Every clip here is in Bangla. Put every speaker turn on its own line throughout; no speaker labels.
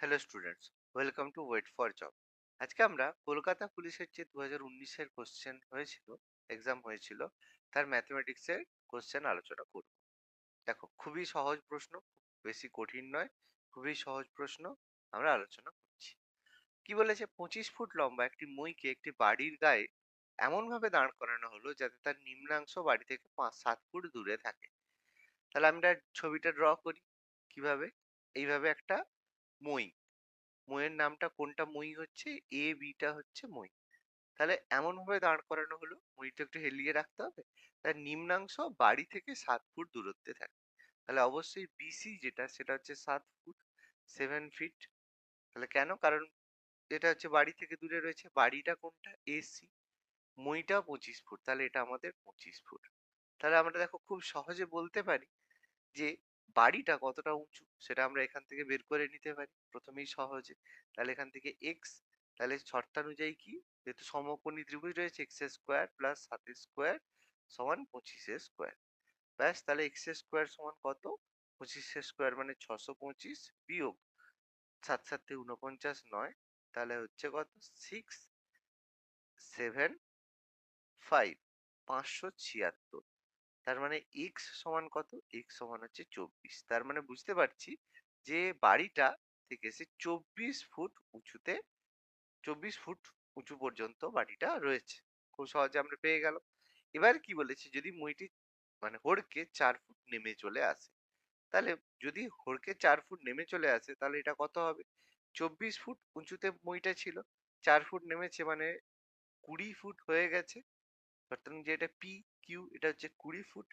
Hello students welcome to wait for job আজকে আমরা কলকাতা পুলিশের যে দু হাজার উনিশের কোশ্চেন হয়েছিল এক্সাম হয়েছিল, তার ম্যাথমেটিক্সের কোশ্চেন আলোচনা করব। দেখো, খুবই সহজ প্রশ্ন, বেশি কঠিন নয়, খুবই সহজ প্রশ্ন, আমরা আলোচনা করছি। কি বলেছে? পঁচিশ ফুট লম্বা একটি মইকে একটি বাড়ির গায়ে এমন ভাবে দাঁড় করানো হলো যাতে তার নিম্নাংশ বাড়ি থেকে পাঁচ, সাত ফুট দূরে থাকে। তাহলে আমরা ছবিটা ড্র করি। কীভাবে? এইভাবে একটা মই। মইয়ের নামটা কোনটা মই হচ্ছে? এ বিটা হচ্ছে মই। তাহলে এমন ভাবে দাঁড় করানো হলো। মই মইটা একটু হেলিয়ে রাখতে হবে। তার নিম্নাংশ বাড়ি থেকে সাত ফুট দূরত্বে থাকে। তাহলে অবশ্যই বিসি যেটা, সেটা হচ্ছে সাত ফুট সেভেন ফিট তাহলে কেন? কারণ এটা হচ্ছে বাড়ি থেকে দূরে রয়েছে। বাড়িটা কোনটা? এসি মইটা পঁচিশ ফুট। তাহলে এটা আমাদের পঁচিশ ফুট। তাহলে আমরা দেখো খুব সহজে বলতে পারি যে বাড়িটা কতটা উঁচু, সেটা আমরা এখান থেকে বের করে নিতে পারি। প্রথমেই সহজে। তাহলে এখান থেকে এক্স তাহলে শর্তানুযায়ী কি? যেহেতু সমকোণী ত্রিভুজ রয়েছে এক্স স্কোয়ার প্লাস সাতের স্কোয়ার সমান পঁচিশের স্কোয়ার ব্যাস, তাহলে এক্স স্কোয়ার সমান কত? পঁচিশের স্কোয়ার মানে ছশো পঁচিশ বিয়োগ সাত সাতে উনপঞ্চাশ নয়, তাহলে হচ্ছে কত? সিক্স সেভেন ফাইভ পাঁচশো ছিয়াত্তর। তার মানে এক্স সমান কত? এক্স সমান হচ্ছে চব্বিশ। তার মানে বুঝতে পারছি যে বাড়িটা থেকে সে চব্বিশ ফুট উঁচুতে, চব্বিশ ফুট উঁচু পর্যন্ত বাড়িটা রয়েছে। খুব সহজে আমরা পেয়ে গেল এবার কি বলেছে? যদি মইটি মানে হড়কে চার ফুট নেমে চলে আসে, তাহলে যদি হড়কে চার ফুট নেমে চলে আসে, তাহলে এটা কত হবে? চব্বিশ ফুট উঁচুতে মইটা ছিল, চার ফুট নেমেছে মানে কুড়ি ফুট হয়ে গেছে। অর্থাৎ যে এটা পি কিউ এটা হচ্ছে কুড়ি ফুট,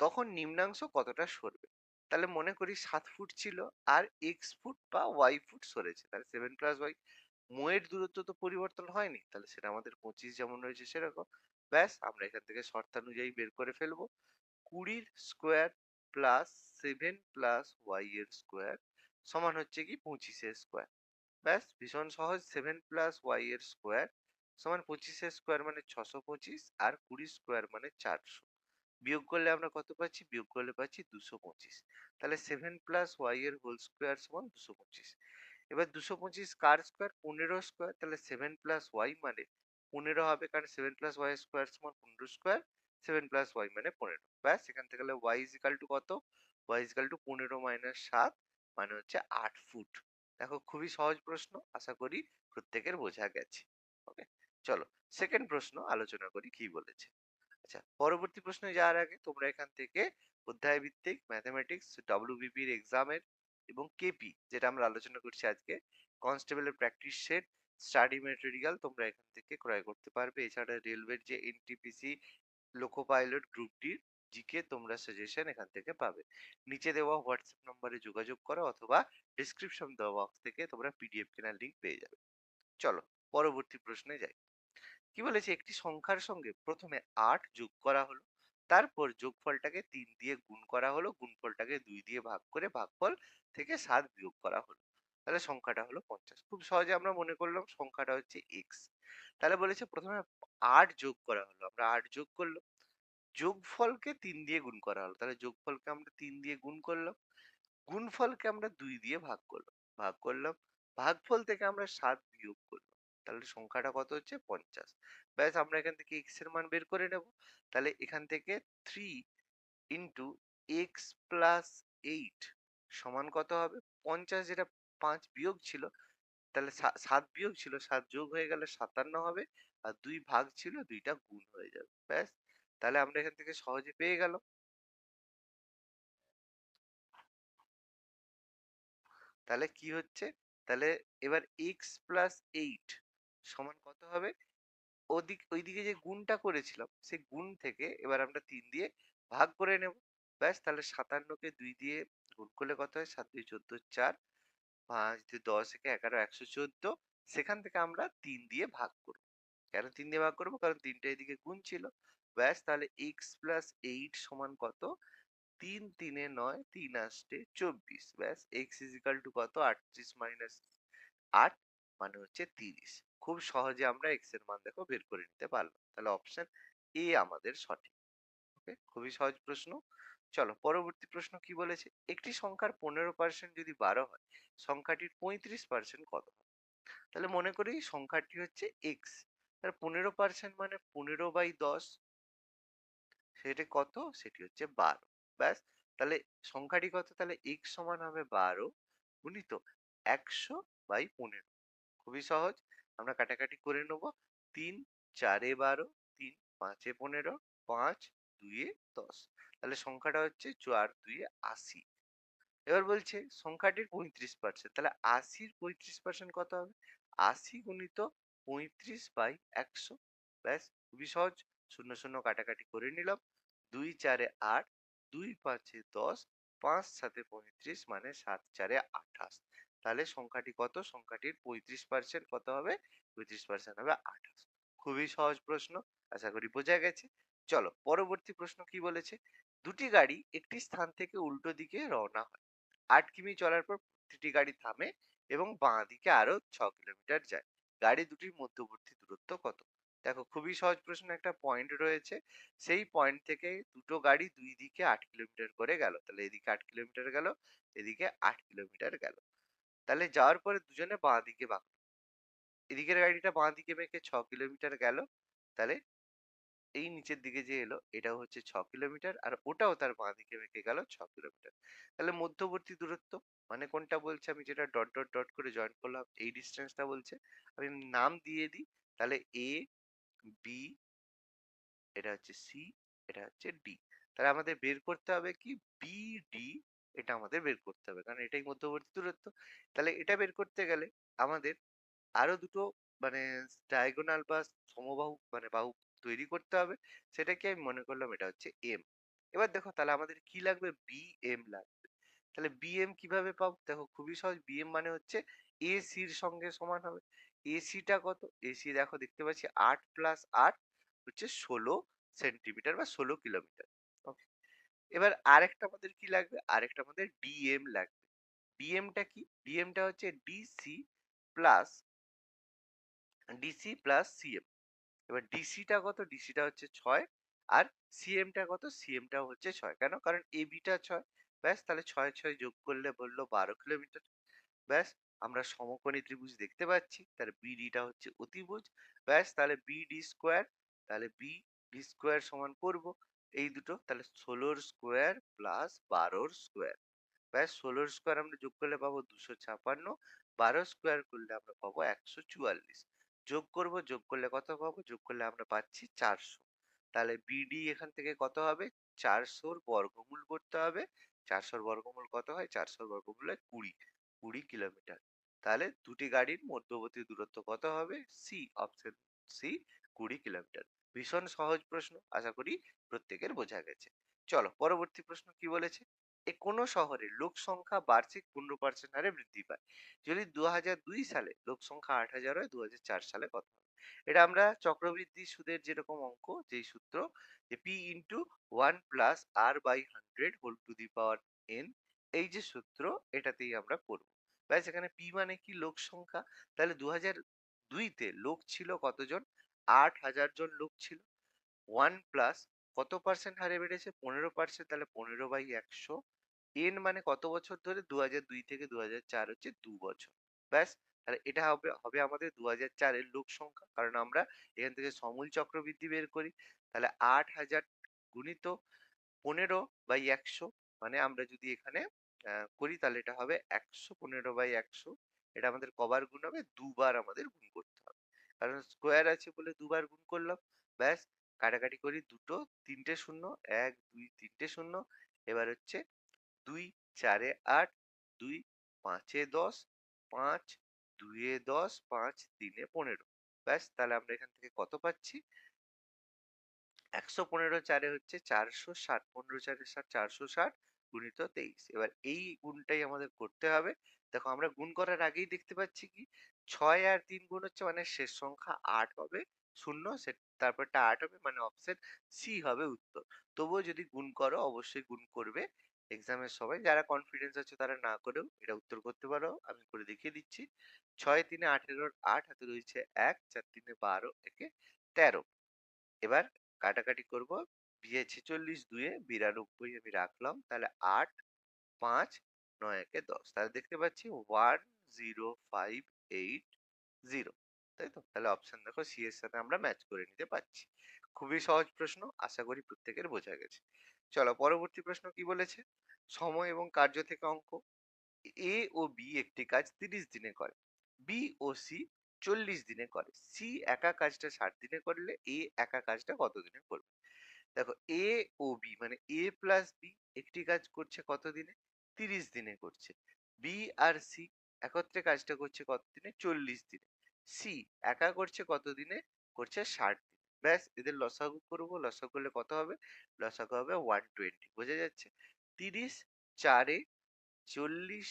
তখন নিম্নাংশ কতটা সরবে? তাহলে মনে করি সাত ফুট ছিল আর এক্স ফুট বা ওয়াই ফুট সরেছে, তাহলে সেভেন প্লাস ওয়াই মোয়ের দূরত্ব তো পরিবর্তন হয়নি, তাহলে সেটা আমাদের পঁচিশ যেমন রয়েছে সেরকম, ব্যাস আমরা এখান থেকে শর্তানুযায়ী বের করে ফেলব। কুড়ির square plus seven plus Y এর স্কোয়ার সমান হচ্ছে কি পঁচিশের স্কোয়ার ব্যাস ভীষণ সহজ সেভেন প্লাস ওয়াই এর স্কোয়ার সমান পঁচিশের স্কোয়ার মানে ছশো পঁচিশ আর কুড়ি স্কোয়ার মানে চারশো। বিয়োগ করলে আমরা কত পাচ্ছি? বিয়োগ করলে পাচ্ছি দুশো পঁচিশ। তাহলে সেভেন প্লাস ওয়াই এর হোল স্কোয়ার সমান দুশো পঁচিশ। এবার দুশো পঁচিশ কার স্কোয়ার পনেরো স্কোয়ার তাহলে সেভেন প্লাস ওয়াই মানে পনেরো হবে কারণ সেভেন প্লাস ওয়াই স্কোয়ার সমান পনেরো স্কোয়ার সেভেন প্লাস ওয়াই মানে পনেরো। ব্যাস, এখান থেকে গেলে ওয়াই ইজিক্যাল টু কত? ওয়াই ইজিক্যাল টু পনেরো মাইনাস সাত মানে হচ্ছে আট ফুট দেখো, খুবই সহজ প্রশ্ন। আশা করি প্রত্যেকের বোঝা গেছে। চলো সেকেন্ড প্রশ্ন আলোচনা করি কি বলেছে। আচ্ছা পরবর্তী প্রশ্নে যাওয়ার আগে তোমরা এখান থেকে অধ্যায় ভিত্তিক ম্যাথমেটিক্স ডব্লিউবিপির এক্সামের এবং কেপি যেটা আমরা আলোচনা করছি আজকে কনস্টেবলের প্র্যাকটিস সেট স্টাডি মেটেরিয়াল তোমরা এখান থেকে ক্রয় করতে পারবে। এছাড়া রেলওয়ের যে এনটিপিসি লোকো পাইলট গ্রুপটির জিকে তোমরা সাজেশন এখান থেকে পাবে। নিচে দেওয়া হোয়াটসঅ্যাপ নম্বরে যোগাযোগ করো অথবা ডিসক্রিপশন দেওয়া বক্স থেকে তোমরা পিডিএফ কেনার লিঙ্ক পেয়ে যাবে। চলো, পরবর্তী প্রশ্নে যাই। কি বলেছে? একটি সংখ্যার সঙ্গে প্রথমে আট যোগ করা হলো, তারপর যোগফলটাকে তিন দিয়ে গুণ করা হলো, গুণফলটাকে দুই দিয়ে ভাগ করে ভাগফল থেকে সাত বিয়োগ করা হলো। তাহলে সংখ্যাটা হলো পঞ্চাশ। খুব সহজে আমরা মনে করলাম সংখ্যাটা হচ্ছে এক্স তাহলে বলেছে প্রথমে আট যোগ করা হলো, আমরা আট যোগ করলাম। যোগফলকে তিন দিয়ে গুণ করা হলো, তাহলে যোগফলকে আমরা তিন দিয়ে গুণ করলাম, গুণফলকে আমরা দুই দিয়ে ভাগ করলাম ভাগ করলাম, ভাগফল থেকে আমরা সাত বিয়োগ করলাম। তাহলে সংখ্যাটা কত হচ্ছে? পঞ্চাশ। ব্যাস আমরা এখান থেকে এক্সের মান বের করে নেব। তাহলে এখান থেকে three into x plus eight সমান কত হবে? পঞ্চাশ যেটা পাঁচ বিয়োগ ছিল, তাহলে সাত বিয়োগ ছিল, সাত যোগ হয়ে গেলে সাতান্ন হবে। আর দুই ভাগ ছিল, দুইটা গুণ হয়ে যাবে। ব্যাস, তাহলে আমরা এখান থেকে সহজে পেয়ে গেল তাহলে কি হচ্ছে? তাহলে এবার এক্স প্লাস এইট সমান কত হবে? ওদিক, ওইদিকে যে গুণটা করেছিলাম সেই গুণ থেকে এবার আমরা তিন দিয়ে ভাগ করে নেব। ব্যাস, তাহলে সাতান্নকে দুই দিয়ে গুণ করলে কত হয়? সাত দুই চোদ্দ, চার। পাঁচ দুই দশ একে এগারো, একশো চোদ্দ। সেখান থেকে আমরা তিন দিয়ে ভাগ করব। কেন তিন দিয়ে ভাগ করব? কারণ তিনটা এদিকে গুণ ছিল। ব্যাস, তাহলে এক্স প্লাস এইট সমান কত? তিন তিনে নয়, তিন আসতে চব্বিশ। ব্যাস এক্স ইজিক্যাল টু কত? আটত্রিশ মাইনাস আট মানে হচ্ছে তিরিশ। খুব সহজে আমরা এক্সের মান দেখো বের করে নিতে পারলাম। তাহলে অপশন এ আমাদের সঠিক। ওকে খুবই সহজ প্রশ্ন। চলো পরবর্তী প্রশ্ন কি বলেছে? একটি সংখ্যার পনেরো পার্সেন্ট যদি বারো হয়, সংখ্যাটির পঁয়ত্রিশ পার্সেন্ট কত তাহলে মনে করি সংখ্যাটি হচ্ছে এক্স তাহলে পনেরো পার্সেন্ট মানে পনেরো বাই দশ, সেটি কত? সেটি হচ্ছে বারো। ব্যাস। তাহলে সংখ্যাটি কত? তাহলে এক্স সমান হবে বারো, গুণিত একশো বাই পনেরো। খুবই সহজ। আমরা কাটাকাটি করে নেব। তিন, চারে বারো, তিন, পাঁচে পনেরো, পাঁচ দুইয়ে দশ। তাহলে সংখ্যাটা হচ্ছে চার দুইয়ে আশি। এবার বলছে সংখ্যাটির পঁয়ত্রিশ পার্সেন্ট তাহলে আশির পঁয়ত্রিশ পার্সেন্ট কত হবে? আশি গুণিত পঁয়ত্রিশ বাই একশো। ব্যাস, খুবই সহজ। শূন্য শূন্য কাটাকাটি করে নিলাম। দুই, চারে আট, দুই, পাঁচে দশ, পাঁচ সাথে পঁয়ত্রিশ মানে সাত, চারে আঠাশ। তাহলে সংখ্যাটি কত? সংখ্যাটির পঁয়ত্রিশ পার্সেন্ট কত হবে? পঁয়ত্রিশ পার্সেন্ট হবে আঠাশ। খুবই সহজ প্রশ্ন, আশা করি বোঝা গেছে। চলো পরবর্তী প্রশ্ন কি বলেছে? দুটি গাড়ি একটি স্থান থেকে উল্টো দিকে রওনা হয়। আট কিমি চলার পর প্রতিটি গাড়ি থামে এবং বাঁ দিকে আরও ছ কিলোমিটার যায়। গাড়ি দুটির মধ্যবর্তী দূরত্ব কত? দেখো খুবই সহজ প্রশ্ন, একটা পয়েন্ট রয়েছে। সেই পয়েন্ট থেকে দুটো গাড়ি দুই দিকে আট কিলোমিটার করে গেল। তাহলে এদিকে আট কিলোমিটার গেল, এদিকে আট কিলোমিটার গেল। তাহলে যাওয়ার পরে দুজনে বাঁ দিকে বাঁকলো এদিকের গাড়িটা বাঁ দিকে বেঁকে ছ কিলোমিটার গেল। তাহলে এই নিচের দিকে যে এলো এটা হচ্ছে ছ কিলোমিটার আর ওটাও তার বাঁ দিকে বেঁকে গেল ছ কিলোমিটার। তাহলে মধ্যবর্তী দূরত্ব মানে কোনটা বলছে আমি যেটা ডট ডট ডট করে জয়েন করলাম, এই ডিস্টেন্সটা বলছে, আমি নাম দিয়ে দিই, তাহলে এ বি এটা হচ্ছে সি এটা হচ্ছে ডি তাহলে আমাদের বের করতে হবে কি? বি ডি এটা আমাদের বের করতে হবে। কারণ এটাই মধ্যবর্তী দূরত্ব। তাহলে এটা বের করতে গেলে আমাদের আরও দুটো মানে ডায়াগোনাল বা সমবাহু মানে বাহু তৈরি করতে হবে। সেটাকে আমি মনে করলাম এটা হচ্ছে এম এবার দেখো তাহলে আমাদের কি লাগবে? বি এম লাগবে। তাহলে বি এম কীভাবে পাবো? দেখো খুবই সহজ। বি এম মানে হচ্ছে এ সির সঙ্গে সমান হবে। এসিটা কত? এসি দেখো দেখতে পাচ্ছি আট প্লাস আট হচ্ছে ষোলো সেন্টিমিটার বা ষোলো কিলোমিটার এবার আরেকটা আমাদের কি লাগবে? আরেকটা আমাদের ডিএম লাগবে। ডিএমটা কি? ডিএমটা হচ্ছে DC plus DC plus CM এবার ডিসিটা কত? ডিসিটা হচ্ছে ছয় আর সিএমটা কত? সিএমটা হচ্ছে ছয়। কেন? কারণ এবিটা ছয়। ব্যাস, তাহলে ছয় ছয় যোগ করলে বলল বারো কিলোমিটার। ব্যাস, আমরা সমকোণী ত্রিভুজ দেখতে পাচ্ছি। তাহলে বিডিটা হচ্ছে অতিভুজ। ব্যাস, তাহলে বিডি স্কোয়ার তাহলে বি ডি স্কোয়ার সমান করব। এই দুটো, তাহলে ষোলোর স্কোয়ার প্লাস বারোর স্কোয়ার। ব্যাস ষোলোর স্কোয়ার আমরা যোগ করলে পাবো দুশো ছাপান্ন, বারো স্কোয়ার করলে আমরা পাবো একশো চুয়াল্লিশ। যোগ করব, যোগ করলে কত পাবো? যোগ করলে আমরা পাচ্ছি চারশো। তাহলে বিডি এখান থেকে কত হবে? চারশোর বর্গমূল করতে হবে। চারশোর বর্গমূল কত হয়? চারশোর বর্গমূল হয় কুড়ি কুড়ি কিলোমিটার। তাহলে দুটি গাড়ির মধ্যবর্তী দূরত্ব কত হবে? সি অপশন সি কুড়ি কিলোমিটার। ভীষণ সহজ প্রশ্ন আশা করি প্রত্যেকের বোঝা গেছে। চলো পরবর্তী প্রশ্ন কি বলেছে? এ কোনো শহরে লোক সংখ্যা বার্ষিক পনেরো পার্সেন্ট হারে বৃদ্ধি পায়? যদি দু দুই সালে লোক সংখ্যা আট হাজার হয় দু চার সালে কত এটা আমরা চক্রবৃদ্ধি সুদের যেরকম অঙ্ক, যেই সূত্র, যে P into one plus R by hundred whole to the power N এই যে সূত্র, এটাতেই আমরা করব। ব্যাস, এখানে পি মানে কি লোক সংখ্যা? তাহলে দু হাজার দুইতে লোক ছিল কতজন? আট হাজার জন লোক ছিল। ওয়ান প্লাস কত পার্সেন্ট হারে বেড়েছে? পনেরো পার্সেন্ট তাহলে পনেরো বাই একশো। এন মানে কত বছর ধরে? দু হাজার দুই থেকে দু হাজার চার হচ্ছে দু বছর। ব্যাস, তাহলে এটা হবে হবে আমাদের দু হাজার চারের লোক সংখ্যা। কারণ আমরা এখান থেকে সমূল চক্রবৃদ্ধি বের করি। তাহলে আট হাজার গুণিত পনেরো বাই একশো মানে আমরা যদি এখানে করি, তাহলে এটা হবে একশো পনেরো বাই একশো। এটা আমাদের কবার গুণ হবে, দুবার আমাদের গুণ করতে কারণ স্কোয়ার আছে বলে দুবার গুণ করলাম। ব্যাস, কাটাকাটি করি দুটো, তিনটে শূন্য, এক, দুই, তিনটে শূন্য। এবার হচ্ছে দুই, চারে আট, দুই, পাঁচে দশ, পাঁচ দুইয়ে দশ, পাঁচ, তিনে পনেরো। ব্যাস, তাহলে আমরা এখান থেকে কত পাচ্ছি? একশো পনেরো চারে হচ্ছে চারশো ষাট, পনেরো চারে ষাট চারশো ষাট গুণিত তেইশ। এবার এই গুণটাই আমাদের করতে হবে। দেখো আমরা গুণ করার আগেই দেখতে পাচ্ছি কি? ছয় আর তিন গুণ হচ্ছে মানে শেষ সংখ্যা আট হবে, শূন্য তারপরটা আট হবে মানে অপশন সি হবে উত্তর। তবুও যদি গুণ করো, অবশ্যই গুণ করবে। এক্সামের সময় যারা কনফিডেন্স আছে তারা না করেও এটা উত্তর করতে পারো। আমি করে দেখিয়ে দিচ্ছি। ছয় তিনে আঠেরোর আট হাতে রয়েছে এক, চার তিনে বারো, একে তেরো। এবার কাটাকাটি করব। বিয়ে ছেচল্লিশ দুয়ে বিরানব্বই আমি রাখলাম, তাহলে আট, পাঁচ, নয়, একে দশ। তাহলে দেখতে পাচ্ছি one, zero, five, eight, zero. তাই তো? তাহলে অপশন দেখো সি এর সাথে আমরা ম্যাচ করে নিতে পারছি। খুবই সহজ প্রশ্ন, আশা করি প্রত্যেকের বোঝা গেছে। চলো পরবর্তী প্রশ্ন কি বলেছে? সময় এবং কার্য থেকে অঙ্ক। এ ও বি একটি কাজ তিরিশ দিনে করে, বি ও সি চল্লিশ দিনে করে, সি একা কাজটা ষাট দিনে করলে, এ একা কাজটা কত দিনে করবে? দেখো এ ও বি মানে এ প্লাস বি একটি কাজ করছে কত দিনে তিরিশ দিনে করছে। বি আর সি একত্রে কাজটা করছে কত দিনে চল্লিশ দিনে। সি একা করছে কত দিনে করছে ষাট দিনে। ব্যাস, এদের লসাগু করব। লসাগু করলে কত হবে? লসাগু হবে ওয়ান টোয়েন্টি বোঝা যাচ্ছে? তিরিশ, চারে চল্লিশ,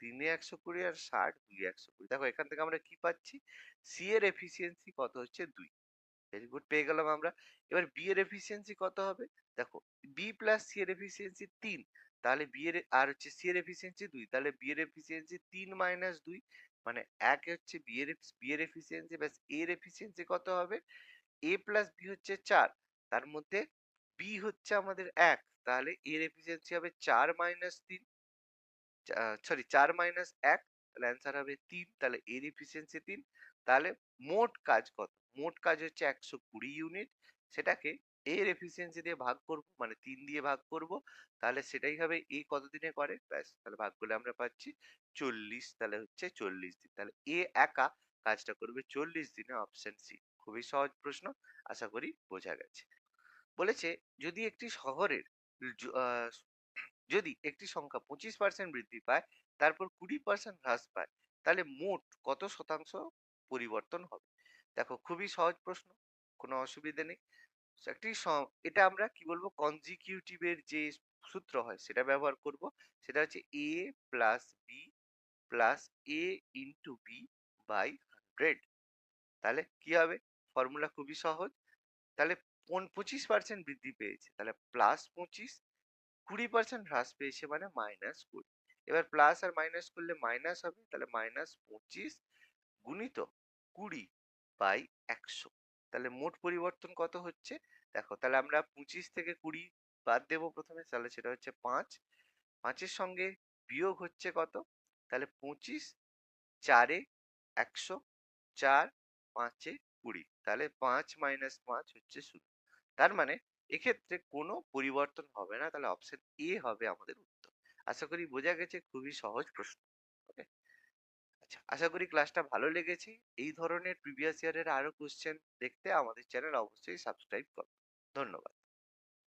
তিনে একশো কুড়ি আর ষাট দুই একশো কুড়ি। দেখো এখান থেকে আমরা কি পাচ্ছি? সি এর এফিসিয়েন্সি কত হচ্ছে? দুই। ভেরি গুড পেয়ে গেলাম আমরা। এবার বি এর এফিসিয়েন্সি কত হবে? দেখো বি প্লাস সি এর এফিসিয়েন্সি তিন, তাহলে বি এর, আর হচ্ছে সি এর এফিসিয়েন্সি দুই, তাহলে বি এর এফিসিয়েন্সি তিন মাইনাস দুই মানে এক হচ্ছে বি এর বি এর এফিসিয়েন্সি ব্যাস এ এর এফিসিয়েন্সি কত হবে? এ প্লাস বি হচ্ছে চার, তার মধ্যে বি হচ্ছে আমাদের এক, তাহলে এর এফিসিয়েন্সি হবে চার মাইনাস তিন সরি চার মাইনাস এক তাহলে অ্যান্সার হবে তিন, তাহলে এর এফিসিয়েন্সি তিন। তাহলে মোট কাজ কত? মোট কাজ হচ্ছে একশো কুড়ি ইউনিট সেটাকে এর এফিসিয়েন্সি দিয়ে ভাগ করব মানে তিন দিয়ে ভাগ করব। তাহলে সেটাই হবে এ কত দিনে করে? ব্যাস, তাহলে ভাগ করলে আমরা পাচ্ছি চল্লিশ, তাহলে হচ্ছে চল্লিশ দিন। তাহলে এ একা কাজটা করবে চল্লিশ দিনে অপশন সি খুবই সহজ প্রশ্ন, আশা করি বোঝা গেছে। বলেছে, যদি একটি শহরের যদি একটি সংখ্যা পঁচিশ পার্সেন্ট বৃদ্ধি পায়, তারপর কুড়ি পার্সেন্ট হ্রাস পায়, তাহলে মোট কত শতাংশ পরিবর্তন হবে? দেখো, খুবই সহজ প্রশ্ন, কোনো অসুবিধা নেই। একটি এটা আমরা কি বলব কনজিকিউটিভের যে সূত্র হয়, সেটা ব্যবহার করব। সেটা হচ্ছে A plus B plus A into B by hundred তাহলে কি হবে? ফর্মুলা খুবই সহজ। তাহলে পঁচিশ পার্সেন্ট বৃদ্ধি পেয়েছে। তাহলে প্লাস পঁচিশ কুড়ি পার্সেন্ট হ্রাস পেয়েছে মানে মাইনাস কুড়ি। এবার প্লাস আর মাইনাস করলে মাইনাস হবে, তাহলে মাইনাস পঁচিশ গুণিত কুড়ি বাই একশো। তাহলে মোট পরিবর্তন কত হচ্ছে? দেখো, তাহলে আমরা পঁচিশ থেকে কুড়ি বাদ দেবো প্রথমে, তাহলে সেটা হচ্ছে পাঁচ। পাঁচের সঙ্গে বিয়োগ হচ্ছে কত? তাহলে পঁচিশ চারে একশো, চার পাঁচে কুড়ি। তাহলে পাঁচ মাইনাস পাঁচ হচ্ছে শূন্য। তার মানে এক্ষেত্রে কোনো পরিবর্তন হবে না, তাহলে অপশন এ হবে আমাদের উত্তর। আশা করি বোঝা গেছে, খুবই সহজ প্রশ্ন ওকে আচ্ছা আশা করি ক্লাসটা ভালো লেগেছে। এই ধরনের প্রিভিয়াস ইয়ারের আরও কোশ্চেন দেখতে আমাদের চ্যানেল অবশ্যই সাবস্ক্রাইব করো। ধন্যবাদ।